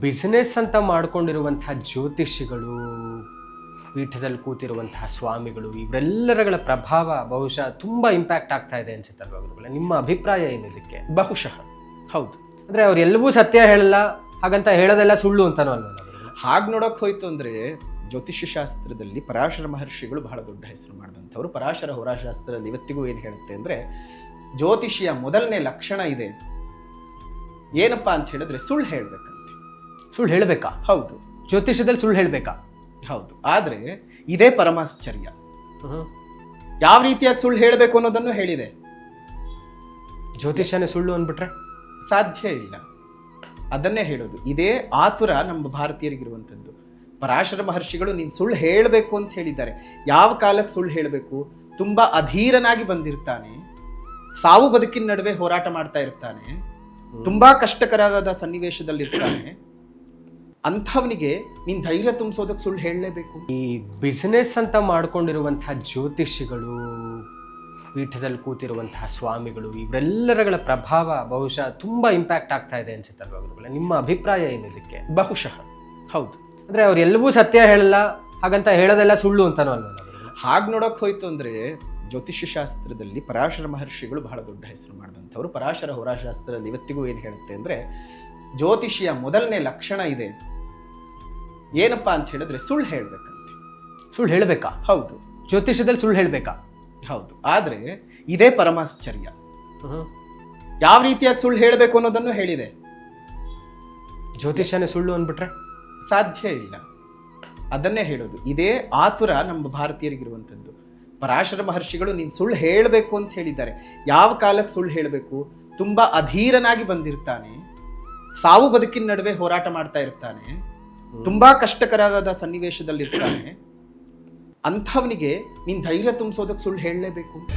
Business ಅಂತ ಮಾಡ್ಕೊಂಡಿರುವಂತಹ ಜ್ಯೋತಿಷಿಗಳು ಪೀಠದಲ್ಲಿ ಕೂತಿರುವಂತಹ ಸ್ವಾಮಿಗಳು ಇವರೆಲ್ಲರಗಳ ಪ್ರಭಾವ ಬಹುಶಃ ತುಂಬಾ ಇಂಪ್ಯಾಕ್ಟ್ ಆಗ್ತಾ ಇದೆ ಅನ್ಸುತ್ತಲ್ವಾ ಗುರುಗಳೇ? ನಿಮ್ಮ ಅಭಿಪ್ರಾಯ ಏನು ಇದಕ್ಕೆ? ಬಹುಶಃ. ಹೌದು. ಅಂದ್ರೆ ಅವರೆಲ್ಲವೂ ಸತ್ಯ ಹೇಳಲ್ಲ ಹಾಗಂತ ಹೇಳೋದೆಲ್ಲ ಸುಳ್ಳು ಅಂತಾನೂ ಅಲ್ವಾ? ಹಾಗೆ ನೋಡೋಕೆ ಹೋಯ್ತು ಅಂದ್ರೆ ಜ್ಯೋತಿಷ್ಯ ಶಾಸ್ತ್ರದಲ್ಲಿ ಪರಾಶರ ಮಹರ್ಷಿಗಳು ಬಹಳ ದೊಡ್ಡ ಹೆಸರು ಮಾಡಿದಂಥವ್ರು. ಪರಾಶರ ಹೋರಾಶಾಸ್ತ್ರದಲ್ಲಿ ಇವತ್ತಿಗೂ ಏನು ಹೇಳುತ್ತೆ ಅಂದರೆ ಜ್ಯೋತಿಷಿಯ ಮೊದಲನೇ ಲಕ್ಷಣ ಇದೆ. ಏನಪ್ಪಾ ಅಂತ ಹೇಳಿದ್ರೆ ಸುಳ್ಳು ಹೇಳ್ಬೇಕಂತೆ ಸುಳ್ಳು ಹೇಳಬೇಕಾ? ಹೌದು. ಜ್ಯೋತಿಷ್ಯದಲ್ಲಿ ಸುಳ್ಳು ಹೇಳಬೇಕಾ? ಹೌದು. ಆದರೆ ಇದೇ ಪರಮಾಶ್ಚರ್ಯ. ಯಾವ ರೀತಿಯಾಗಿ ಸುಳ್ಳು ಹೇಳಬೇಕು ಅನ್ನೋದನ್ನು ಹೇಳಿದೆ. ಜ್ಯೋತಿಷ್ಯನೇ ಸುಳ್ಳು ಅಂದ್ಬಿಟ್ರೆ? ಸಾಧ್ಯ ಇಲ್ಲ. ಅದನ್ನೇ ಹೇಳೋದು. ಇದೇ ಆತುರ ನಮ್ಮ ಭಾರತೀಯರಿಗಿರುವಂಥದ್ದು. ಪರಾಶರ ಮಹರ್ಷಿಗಳು ನೀನು ಸುಳ್ಳು ಹೇಳಬೇಕು ಅಂತ ಹೇಳಿದ್ದಾರೆ. ಯಾವ ಕಾಲಕ್ಕೆ ಸುಳ್ಳು ಹೇಳಬೇಕು? ತುಂಬಾ ಅಧೀರನಾಗಿ ಬಂದಿರ್ತಾನೆ. ಸಾವು ಬದುಕಿನ ನಡುವೆ ಹೋರಾಟ ಮಾಡ್ತಾ ಇರ್ತಾನೆ. ತುಂಬಾ ಕಷ್ಟಕರವಾದ ಸನ್ನಿವೇಶದಲ್ಲಿರ್ತಾನೆ. ಅಂಥವನಿಗೆ ನೀನು ಧೈರ್ಯ ತುಂಬಿಸೋದಕ್ಕೆ ಸುಳ್ಳು ಹೇಳಲೇಬೇಕು. ಈ ಬಿಸ್ನೆಸ್ ಅಂತ ಮಾಡ್ಕೊಂಡಿರುವಂತಹ ಜ್ಯೋತಿಷಿಗಳು ಪೀಠದಲ್ಲಿ ಕೂತಿರುವಂತಹ ಸ್ವಾಮಿಗಳು ಇವರೆಲ್ಲರಗಳ ಪ್ರಭಾವ ಬಹುಶಃ ತುಂಬಾ ಇಂಪ್ಯಾಕ್ಟ್ ಆಗ್ತಾ ಇದೆ ಅನ್ಸುತ್ತಲ್ವಾ ಗುರುಗಳೇ? ನಿಮ್ಮ ಅಭಿಪ್ರಾಯ ಏನು ಇದಕ್ಕೆ? ಬಹುಶಃ. ಹೌದು. ಅಂದ್ರೆ ಅವರೆಲ್ಲವೂ ಸತ್ಯ ಹೇಳಲ್ಲ ಹಾಗಂತ ಹೇಳೋದೆಲ್ಲ ಸುಳ್ಳು ಅಂತಾನೂ ಅಲ್ವಾ? ಹಾಗೆ ನೋಡೋಕೆ ಹೋಯ್ತು ಅಂದ್ರೆ ಜ್ಯೋತಿಷ್ಯ ಶಾಸ್ತ್ರದಲ್ಲಿ ಪರಾಶರ ಮಹರ್ಷಿಗಳು ಬಹಳ ದೊಡ್ಡ ಹೆಸರು ಮಾಡಿದಂಥವ್ರು. ಪರಾಶರ ಹೋರಾಶಾಸ್ತ್ರದಲ್ಲಿ ಇವತ್ತಿಗೂ ಏನು ಹೇಳುತ್ತೆ ಅಂದ್ರೆ ಜ್ಯೋತಿಷಿಯ ಮೊದಲನೇ ಲಕ್ಷಣ ಇದೆ. ಏನಪ್ಪಾ ಅಂತ ಹೇಳಿದ್ರೆ ಸುಳ್ಳು ಹೇಳ್ಬೇಕಂತೆ. ಸುಳ್ಳು ಹೇಳಬೇಕಾ? ಹೌದು. ಜ್ಯೋತಿಷ್ಯದಲ್ಲಿ ಸುಳ್ಳು ಹೇಳಬೇಕಾ? ಹೌದು. ಆದ್ರೆ ಇದೇ ಪರಮಾಶ್ಚರ್ಯ. ಯಾವ ರೀತಿಯಾಗಿ ಸುಳ್ಳು ಹೇಳಬೇಕು ಅನ್ನೋದನ್ನು ಹೇಳಿದೆ. ಜ್ಯೋತಿಷ್ಯನೇ ಸುಳ್ಳು ಅಂದ್ಬಿಟ್ರೆ? ಸಾಧ್ಯ ಇಲ್ಲ. ಅದನ್ನೇ ಹೇಳೋದು. ಇದೇ ಆತುರ ನಮ್ಮ ಭಾರತೀಯರಿಗಿರುವಂಥದ್ದು. ಪರಾಶರ ಮಹರ್ಷಿಗಳು ನೀನು ಸುಳ್ಳು ಹೇಳಬೇಕು ಅಂತ ಹೇಳಿದ್ದಾರೆ. ಯಾವ ಕಾಲಕ್ಕೆ ಸುಳ್ಳು ಹೇಳಬೇಕು? ತುಂಬಾ ಅಧೀರನಾಗಿ ಬಂದಿರ್ತಾನೆ. ಸಾವು ಬದುಕಿನ ನಡುವೆ ಹೋರಾಟ ಮಾಡ್ತಾ ಇರ್ತಾನೆ. ತುಂಬಾ ಕಷ್ಟಕರವಾದ ಸನ್ನಿವೇಶದಲ್ಲಿರ್ತಾನೆ. ಅಂಥವನಿಗೆ ನೀನ್ ಧೈರ್ಯ ತುಂಬಿಸೋದಕ್ಕೆ ಸುಳ್ಳು ಹೇಳಲೇಬೇಕು.